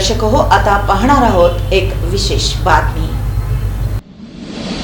दर्शक हो आता पाहणार आहोत एक विशेष बातमी.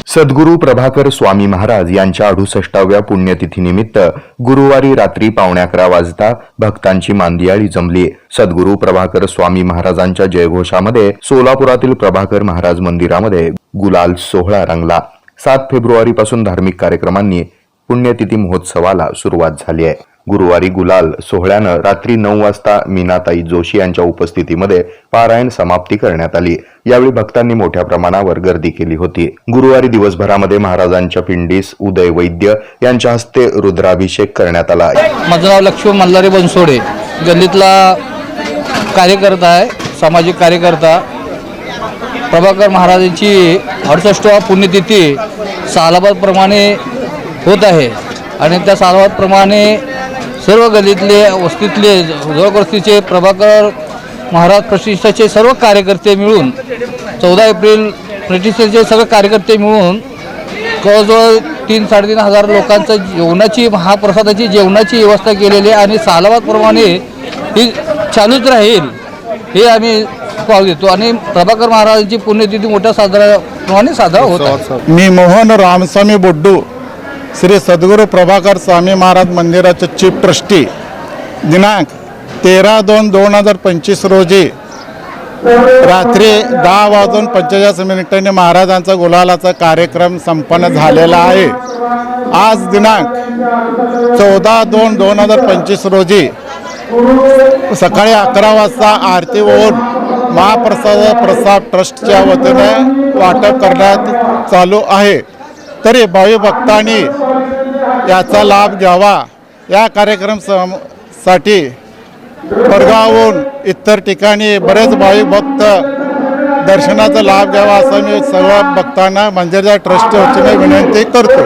सद्गुरू प्रभाकर स्वामी महाराज यांच्या अडुसष्टाव्या पुण्यतिथीनिमित्त गुरुवारी रात्री पावणे अकरा वाजता भक्तांची मांदियाळी जमली. सद्गुरू प्रभाकर स्वामी महाराजांच्या जयघोषामध्ये सोलापुरातील प्रभाकर महाराज मंदिरामध्ये गुलाल सोहळा रंगला. सात फेब्रुवारीपासून धार्मिक कार्यक्रमांनी पुण्यतिथी महोत्सवाला सुरुवात झाली आहे. गुरुवारी गुलाल सोहळ्यानं रात्री नऊ वाजता मीनाताई जोशी यांच्या उपस्थितीमध्ये पारायण समाप्ती करण्यात आली. यावेळी भक्तांनी मोठ्या प्रमाणावर गर्दी केली होती. गुरुवारी दिवसभरामध्ये महाराजांच्या पिंडीस उदय वैद्य यांच्या हस्ते रुद्राभिषेक करण्यात आला. माझं नाव लक्ष्मण मल्हारी बनसोडे गल्लीतला कार्यकर्ता आहे सामाजिक कार्यकर्ता. प्रभाकर महाराजांची अडुसष्टवा पुण्यतिथी सालाबादप्रमाणे होत आहे. आणि त्या सालाबादप्रमाणे सर्व गल्लीतले वस्तीतले जवळवस्तीचे प्रभाकर महाराज प्रतिष्ठाचे सर्व कार्यकर्ते मिळून चौदा एप्रिल प्रतिष्ठेचे सर्व कार्यकर्ते मिळून जवळजवळ तीन साडेतीन हजार लोकांचं जेवणाची महाप्रसादाची जेवणाची व्यवस्था केलेली आहे आणि सालाबादप्रमाणे ही चालूच राहील हे आम्ही पाव देतो आणि प्रभाकर महाराजांची पुण्यतिथी मोठ्या साजरा प्रमाणे साजरा होतो मी मोहन रामस्वामी बोड्डू. श्री सद्गुरू प्रभाकर स्वामी महाराज मंदिराचे चीफ ट्रस्टी दिनांक तेरा दोन दोन हजार पंचवीस रोजी रात्री दहा वाजून पंचेचाळीस मिनिटांनी महाराजांचा गुलालाचा कार्यक्रम संपन्न झालेला आहे. आज दिनांक चौदा दोन दोन हजार पंचवीस रोजी सकाळी अकरा वाजता आरती होऊन महाप्रसाद प्रसाद ट्रस्टच्या वतीने वाटप करण्यात चालू आहे. तरी भावी भक्तांनी याचा लाभ घ्यावा. या कार्यक्रम सम- साठी परगावहून इतर ठिकाणी बरेच भाविक भक्त दर्शनाचा लाभ घ्यावा असं मी सर्व भक्तांना मंदिराच्या ट्रस्टच्या वतीने विनंती करतो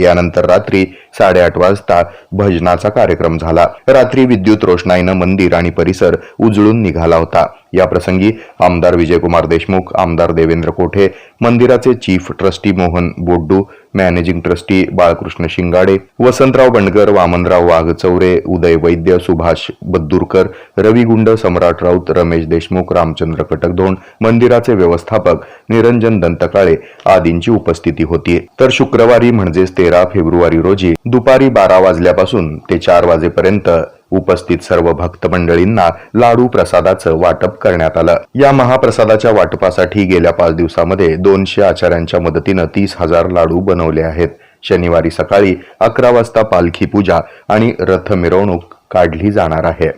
यानंतर रात्री साडेआठ वाजता भजनाचा कार्यक्रम झाला. रात्री विद्युत रोषणाईनं मंदिर आणि परिसर उजळून निघाला होता. या प्रसंगी आमदार विजयकुमार देशमुख आमदार देवेंद्र कोठे मंदिराचे chief trustee Mohan Boddu managing trustee Balkrishna Shingade Vasantrao Bandkar Vamanrao Waghchaure Uday Vaidya Subhash Baddurkar Ravi Gund Samrat Raut Ramesh Deshmukh Ramchandra Katakdhond मंदिराचे व्यवस्थापक निरंजन दंतकाळे आदींची उपस्थिती होती. तर शुक्रवारी म्हणजेच तेरा फेब्रुवारी रोजी दुपारी बारा वाजल्यापासून ते चार वाजेपर्यंत उपस्थित सर्व भक्त मंडळींना लाडू प्रसादाचं वाटप करण्यात आलं. या महाप्रसादाच्या वाटपासाठी गेल्या पाच दिवसामध्ये दोनशे आचार्यांच्या मदतीनं तीस हजार लाडू बनवले आहेत. शनिवारी सकाळी अकरा वाजता पालखी पूजा आणि रथ मिरवणूक काढली जाणार आहे.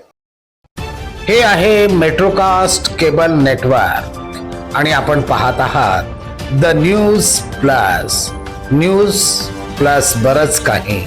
हे आहे मेट्रोकास्ट केबल नेटवर्क. आणि आपण पाहत आहात the news plus. News plus बरच काही.